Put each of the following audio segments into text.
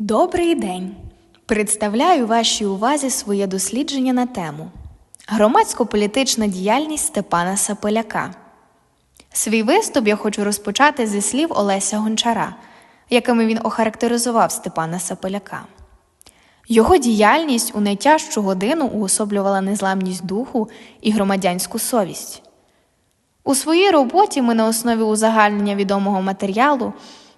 Добрий день! Представляю вашій увазі своє дослідження на тему Громадсько-політична діяльність Степана Саполяка. Свій виступ я хочу розпочати зі слів Олеся Гончара, якими він охарактеризував Степана Саполяка. Його діяльність у найтяжчу годину уособлювала незламність духу і громадянську совість. У своїй роботі ми на основі узагальнення відомого матеріалу,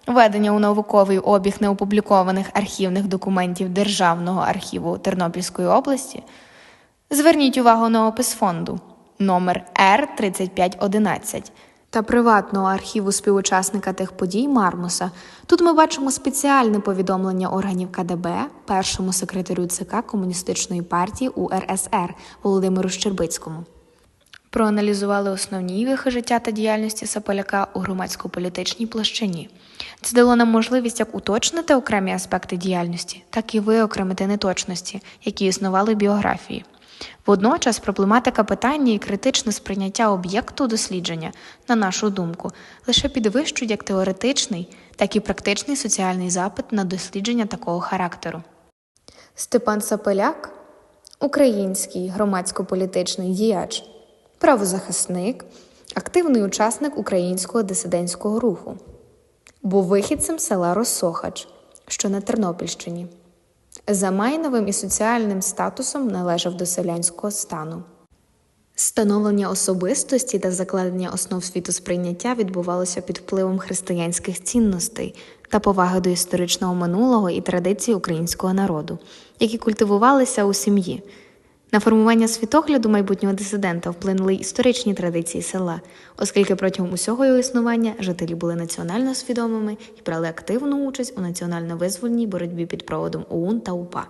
введення у науковий обіг неопублікованих архівних документів Державного архіву Тернопільської області. Зверніть увагу на опис фонду номер Р3511 та приватного архіву співучасника тих подій Мармуса. Тут ми бачимо спеціальне повідомлення органів КДБ першому секретарю ЦК Комуністичної партії УРСР Володимиру Щербицькому. Проаналізували основні вихи життя та діяльності Саполяка у громадсько-політичній площині. Це дало нам можливість як уточнити окремі аспекти діяльності, так і виокремити неточності, які існували в біографії. Водночас проблематика питання і критичне сприйняття об'єкту дослідження, на нашу думку, лише підвищують як теоретичний, так і практичний соціальний запит на дослідження такого характеру. Степан Сапеляк український громадсько-політичний діяч, правозахисник, активний учасник українського дисидентського руху. Був вихідцем села Росохач, що на Тернопільщині. За майновим і соціальним статусом належав до селянського стану. Становлення особистості та закладення основ світосприйняття відбувалося під впливом християнських цінностей та поваги до історичного минулого і традицій українського народу, які культивувалися у сім'ї. На формування світогляду майбутнього дисидента вплинули історичні традиції села, оскільки протягом усього його існування жителі були національно свідомими і брали активну участь у національно-визвольній боротьбі під проводом ОУН та УПА.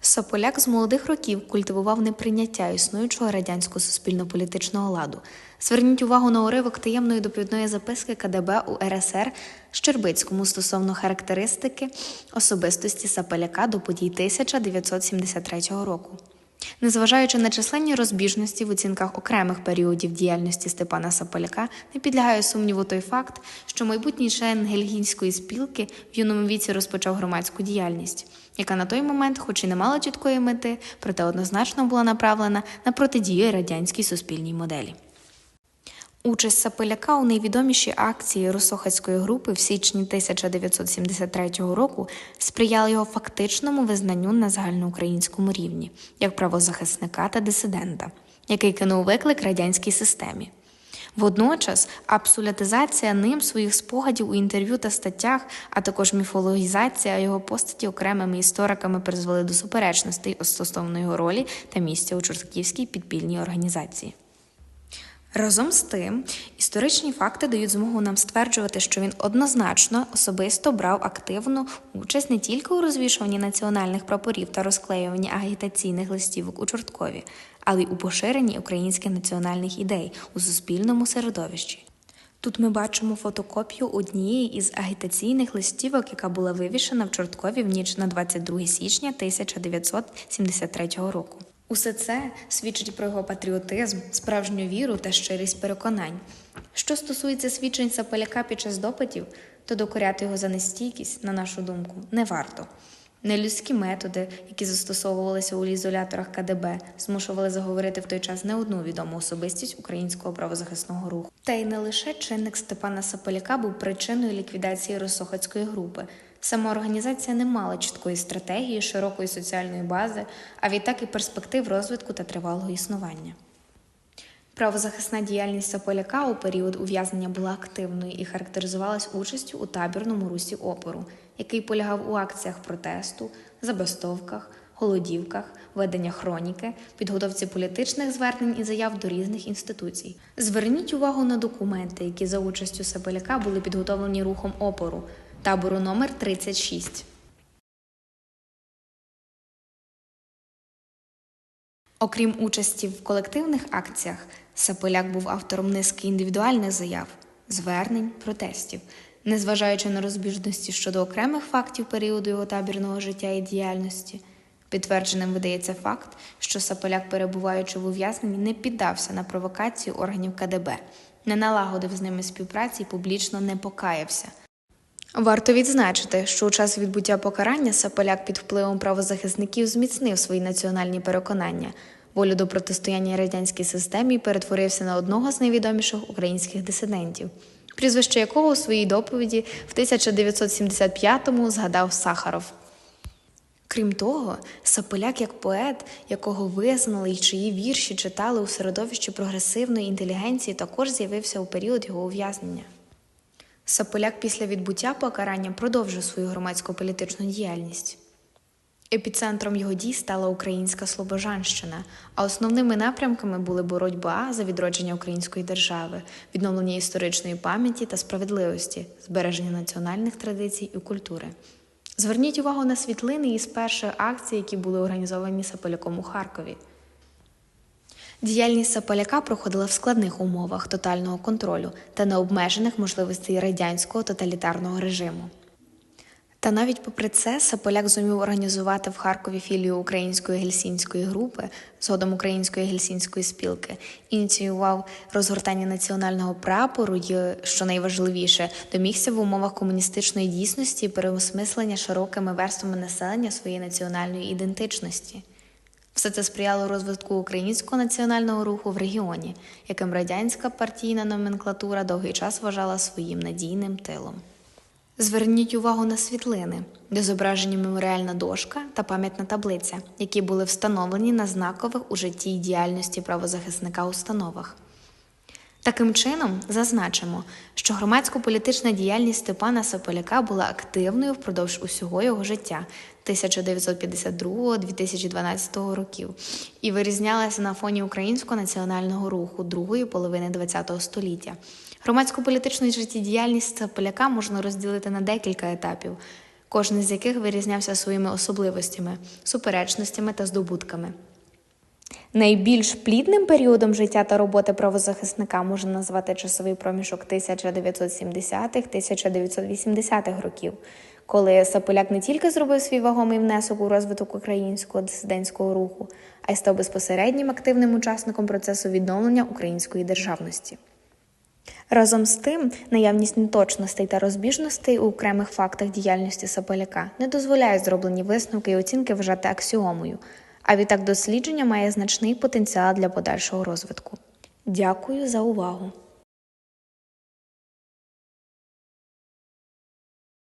Сополяк з молодих років культивував неприйняття існуючого радянського суспільно-політичного ладу. Зверніть увагу на уривок таємної доповідної записки КДБ у РСР Щербицькому стосовно характеристики особистості Саполяка до подій 1973 року. Незважаючи на численні розбіжності в оцінках окремих періодів діяльності Степана Саполяка, не підлягає сумніву той факт, що майбутній член гельгінської спілки в юному віці розпочав громадську діяльність, яка на той момент, хоч і не мала чіткої мети, проте однозначно була направлена на протидію радянській суспільній моделі. Участь Сапеляка у найвідомішій акції Росохацької групи в січні 1973 року сприяла його фактичному визнанню на загальноукраїнському рівні як правозахисника та дисидента, який кинув виклик радянській системі. Водночас абсолютизація ним своїх спогадів у інтерв'ю та статтях, а також міфологізація його постаті окремими істориками призвели до суперечностей стосовно його ролі та місця у Чортківській підпільній організації. Разом з тим, історичні факти дають змогу нам стверджувати, що він однозначно особисто брав активну участь не тільки у розвішуванні національних прапорів та розклеюванні агітаційних листівок у Чорткові, але й у поширенні українських національних ідей у суспільному середовищі. Тут ми бачимо фотокопію однієї із агітаційних листівок, яка була вивішена в Чорткові в ніч на 22 січня 1973 року. Усе це свідчить про його патріотизм, справжню віру та щирість переконань. Що стосується свідчень Саполяка під час допитів, то докоряти його за нестійкість, на нашу думку, не варто. Нелюдські методи, які застосовувалися у ізоляторах КДБ, змушували заговорити в той час не одну відому особистість українського правозахисного руху. Та й не лише чинник Степана Саполяка був причиною ліквідації Росохацької групи. Сама організація не мала чіткої стратегії, широкої соціальної бази, а відтак і перспектив розвитку та тривалого існування. Правозахисна діяльність Саполяка у період ув'язнення була активною і характеризувалась участю у табірному русі опору, який полягав у акціях протесту, забастовках, голодівках, ведення хроніки, підготовці політичних звернень і заяв до різних інституцій. Зверніть увагу на документи, які за участю Саполяка були підготовлені рухом опору табору номер 36 Окрім участі в колективних акціях, Саполяк був автором низки індивідуальних заяв, звернень, протестів, незважаючи на розбіжності щодо окремих фактів періоду його табірного життя і діяльності. Підтвердженим видається факт, що Саполяк, перебуваючи в ув'язненні, не піддався на провокацію органів КДБ, не налагодив з ними співпраці і публічно не покаявся. Варто відзначити, що у час відбуття покарання Саполяк під впливом правозахисників зміцнив свої національні переконання, волю до протистояння радянській системі перетворився на одного з найвідоміших українських дисидентів, прізвище якого у своїй доповіді в 1975-му згадав Сахаров. Крім того, Саполяк як поет, якого визнали і чиї вірші читали у середовищі прогресивної інтелігенції, також з'явився у період його ув'язнення. Саполяк після відбуття покарання продовжив свою громадсько-політичну діяльність. Епіцентром його дій стала українська Слобожанщина, а основними напрямками були боротьба за відродження української держави, відновлення історичної пам'яті та справедливості, збереження національних традицій і культури. Зверніть увагу на світлини із першої акції, які були організовані Саполяком у Харкові. Діяльність Саполяка проходила в складних умовах тотального контролю та необмежених можливостей радянського тоталітарного режиму. Та навіть попри це, Саполяк зумів організувати в Харкові філію української гельсінської групи, згодом української гельсінської спілки, ініціював розгортання національного прапору і, що найважливіше, домігся в умовах комуністичної дійсності переосмислення широкими верствами населення своєї національної ідентичності. Все це сприяло розвитку українського національного руху в регіоні, яким радянська партійна номенклатура довгий час вважала своїм надійним тилом. Зверніть увагу на світлини, де зображені меморіальна дошка та пам'ятна таблиця, які були встановлені на знакових у житті й діяльності правозахисника установах. Таким чином, зазначимо, що громадсько-політична діяльність Степана Сополяка була активною впродовж усього його життя 1952-2012 років і вирізнялася на фоні українського національного руху другої половини ХХ століття. Громадсько-політичну життєдіяльність Сополяка можна розділити на декілька етапів, кожен з яких вирізнявся своїми особливостями, суперечностями та здобутками. Найбільш плідним періодом життя та роботи правозахисника можна назвати часовий проміжок 1970-1980-х років, коли Саполяк не тільки зробив свій вагомий внесок у розвиток українського дисидентського руху, а й став безпосереднім активним учасником процесу відновлення української державності. Разом з тим, наявність неточностей та розбіжностей у окремих фактах діяльності Саполяка не дозволяє зроблені висновки і оцінки вважати аксіомою, а відтак дослідження має значний потенціал для подальшого розвитку. Дякую за увагу!